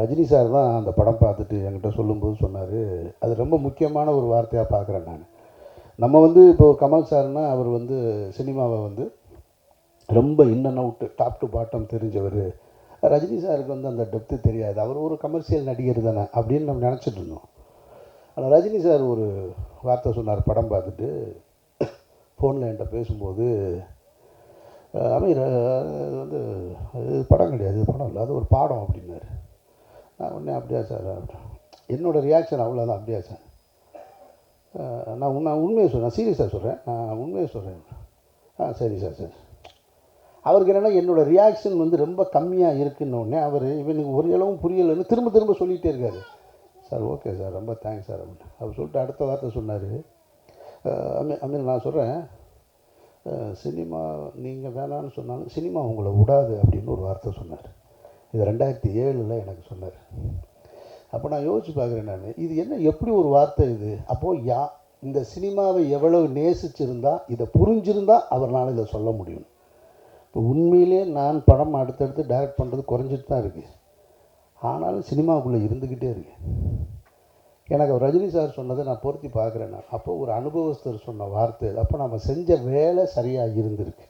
Rajini sir தான் அந்த படம் பார்த்துட்டு என்கிட்ட சொல்லும்போது சொன்னார். அது ரொம்ப முக்கியமான ஒரு வார்த்தையாக பார்க்குறேன் நான். நம்ம வந்து இப்போது கமல் சார்னால் அவர் வந்து சினிமாவை வந்து ரொம்ப in and out top to bottom தெரிஞ்சவர். ரஜினி சாருக்கு வந்து அந்த டெப்த்து தெரியாது. அவர் ஒரு கமர்ஷியல் நடிகர் தானே அப்படின்னு நம்ம நினச்சிட்டு இருந்தோம். ஆனால் ரஜினி சார் ஒரு வார்த்தை சொன்னார் படம் பார்த்துட்டு. ஃபோனில் என்கிட்ட பேசும்போது அமீர் அது வந்து அது படம் கிடையாது படம் இல்லை அது ஒரு பாடம் அப்படின்னாரு. நான் உடனே அப்படியா சார்? அப்படின். என்னோட ரியாக்ஷன் அவ்வளோதான் அப்படியா சார்? நான் நான் உண்மை உண்மையை சொல்கிறேன் சீரியஸாக சொல்கிறேன் நான் உண்மையை சொல்கிறேன் ஆ சரி சார் சரி. அவருக்கு என்னென்னா என்னோடய ரியாக்ஷன் வந்து ரொம்ப கம்மியாக இருக்குன்ன உடனே அவர் இவனுக்கு ஒரு அளவும் புரியலைன்னு திரும்ப திரும்ப சொல்லிகிட்டே இருக்காரு. சார் ஓகே சார் ரொம்ப தேங்க்ஸ் சார் அப்படின்னு. அவர் சொல்லிட்டு அடுத்த வார்த்தை சொன்னார். அமீர் அமீர் நான் சொல்கிறேன் சினிமா நீங்கள் வேணான்னு சொன்னாலும் சினிமா உங்களை விடாது அப்படின்னு ஒரு வார்த்தை சொன்னார். இது ரெண்டாயிரத்தி ஏழில் எனக்கு சொன்னார். அப்போ நான் யோசிச்சு பார்க்குறேன் நான் இது என்ன எப்படி ஒரு வார்த்தை இது? அப்போது யா இந்த சினிமாவை எவ்வளவு நேசிச்சிருந்தா இதை புரிஞ்சிருந்தா அவர்னால இதை சொல்ல முடியும். இப்போ உண்மையிலே நான் படம் அடுத்தடுத்து டைரக்ட் பண்ணுறது குறைஞ்சிட்டு தான் இருக்குது ஆனாலும் சினிமாவுக்குள்ளே இருந்துக்கிட்டே இருக்கு. எனக்கு ரஜினி சார் சொன்னதை நான் பொருத்தி பார்க்குறேன் நான். அப்போ ஒரு அனுபவஸ்தர் சொன்ன வார்த்தை அப்போ நம்ம செஞ்ச வேலை சரியாக இருந்திருக்கு.